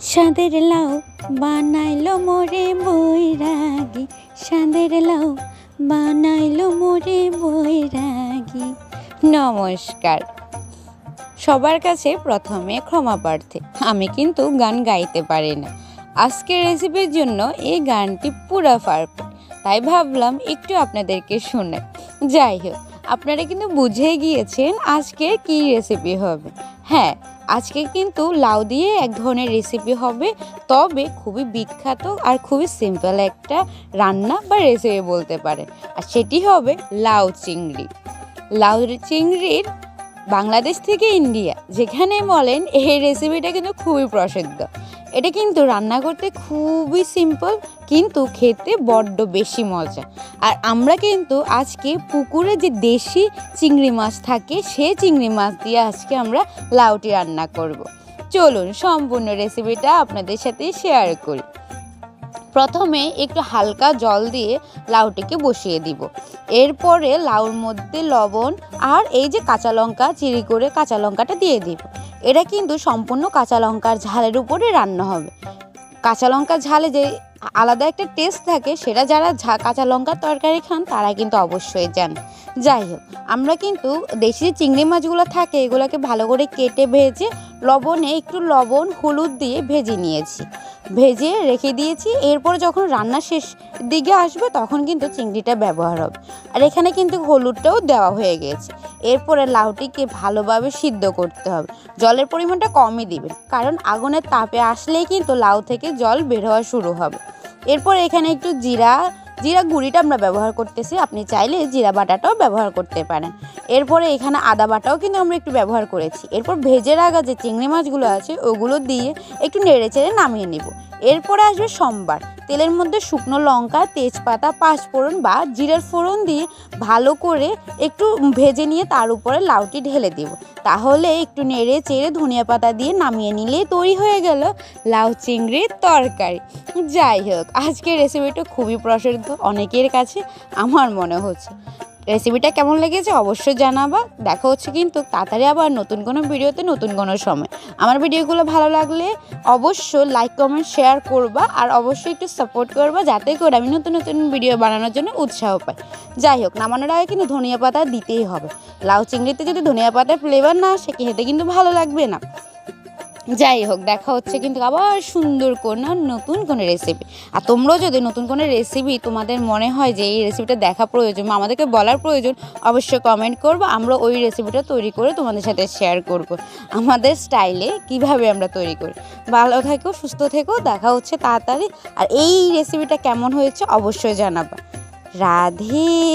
সাদের লাউ বানাইলো মোরে বৈরাগী। সাদের লাউ বানাইলো মোরে বৈরাগী। নমস্কার। সবার কাছে প্রথমে ক্ষমা প্রার্থী। আমি কিন্তু গান গাইতে পারি না। আজকের রেসিপির জন্য এই গানটি পুরা পারফেক্ট। তাই ভাবলাম একটু আপনাদেরকে শোনাই যাই হোক, আপনারা কিন্তু বুঝে গিয়েছেন আজকে কি রেসিপি হবে। হ্যাঁ আজকে কিন্তু লাউ দিয়ে এক ধরনের রেসিপি হবে। তবে খুবই বিখ্যাত আর খুবই সিম্পল একটা রান্না বা রেসিপি বলতে পারে আর সেটি হবে লাউ চিংড়ি। লাউ চিংড়ির বাংলাদেশ থেকে ইন্ডিয়া যেখানে বলেন, এই রেসিপিটা কিন্তু খুবই প্রসিদ্ধ। এটা কিন্তু রান্না করতে খুবই সিম্পল কিন্তু খেতে বড্ড বেশি মজা। আর আমরা কিন্তু আজকে পুকুরে যে দেশি চিংড়ি মাছ থাকে সে চিংড়ি মাছ দিয়ে আজকে আমরা লাউটি রান্না করব। চলুন সম্পূর্ণ রেসিপিটা আপনাদের সাথে শেয়ার করি। প্রথমে একটু হালকা জল দিয়ে লাউটিকে বসিয়ে দিব। এরপরে লাউর মধ্যে লবণ আর এই যে কাঁচা লঙ্কা চিরি করে কাঁচা লঙ্কাটা দিয়ে দিব। এটা কিন্তু সম্পূর্ণ কাঁচা লঙ্কার ঝালের উপরে রান্না হবে। কাঁচা লঙ্কার ঝালে যে আলাদা একটা টেস্ট থাকে, সেটা যারা কাঁচা লঙ্কার তরকারি খান, তারা কিন্তু অবশ্যই যান যাই হোক, আমরা কিন্তু দেশি যে চিংড়ি মাছগুলো থাকে, এগুলোকে ভালো করে কেটে ভেজে লবণে একটু লবণ, হলুদ দিয়ে ভেজে নিয়েছি। ভেজে রেখে দিয়েছি। এরপর যখন রান্না শেষ দিকে আসবে, তখন কিন্তু চিংড়িটা ব্যবহার হবে। আর এখানে কিন্তু হলুদটাও দেওয়া হয়ে গেছে। এরপরে লাউটিকে ভালোভাবে সিদ্ধ করতে হবে। জলের পরিমাণটা কমই দিবেন। কারণ আগুনের তাপে আসলেই কিন্তু লাউ থেকে জল বের হওয়া শুরু হবে। এরপর এখানে একটু জিরা জিরা গুঁড়িটা আমরা ব্যবহার করতেছি। আপনি চাইলে জিরা বাটাটাও ব্যবহার করতে পারেন। এরপরে এখানে আদা বাটাও কিন্তু আমরা একটু ব্যবহার করেছি। এরপর ভেজে রাখা যে চিংড়ি মাছগুলো আছে, ওগুলো দিয়ে একটু নেড়ে চেড়ে নামিয়ে নেব। এরপরে আসবে সোমবার। তেলের মধ্যে শুকনো লঙ্কা, তেজপাতা, পাঁচফোড়ন বা জিরের ফোড়ন দিয়ে ভালো করে একটু ভেজে নিয়ে তার উপরে লাউটি ঢেলে দেব। তাহলে একটু নেড়ে চেড়ে ধনিয়া পাতা দিয়ে নামিয়ে নিলেই তৈরি হয়ে গেল লাউ চিংড়ির তরকারি। যাই হোক, আজকের রেসিপিটা খুবই প্রসিদ্ধ অনেকের কাছে, আমার মনে হচ্ছে। রেসিপিটা কেমন লেগেছে অবশ্যই জানাবা। দেখা হচ্ছে কিন্তু তাড়াতাড়ি আবার নতুন কোনো ভিডিওতে নতুন কোনো সময়। আমার ভিডিওগুলো ভালো লাগলে অবশ্যই লাইক কমেন্ট শেয়ার করবা আর অবশ্যই একটু সাপোর্ট করবা যাতে করে আমি নতুন নতুন ভিডিও বানানোর জন্য উৎসাহ পাই। যাই হোক, নামানোর আগে কিন্তু ধনিয়া পাতা দিতেই হবে। লাউ চিংড়িতে যদি ধনিয়া পাতার ফ্লেভার না আসে, খেতে কিন্তু ভালো লাগবে না। যাই হোক, দেখা হচ্ছে কিন্তু আবার সুন্দর কোনো নতুন কোনো রেসিপি আর তোমরাও যদি নতুন কোনো রেসিপি তোমাদের মনে হয় যে এই রেসিপিটা দেখা প্রয়োজন আমাদেরকে বলার প্রয়োজন, অবশ্যই কমেন্ট করব। আমরা ওই রেসিপিটা তৈরি করে তোমাদের সাথে শেয়ার করব। আমাদের স্টাইলে কীভাবে আমরা তৈরি করি। ভালো থেকো, সুস্থ থেকো, দেখা হচ্ছে তাড়াতাড়ি। আর এই রেসিপিটা কেমন হয়েছে অবশ্যই জানাবা। রাধে।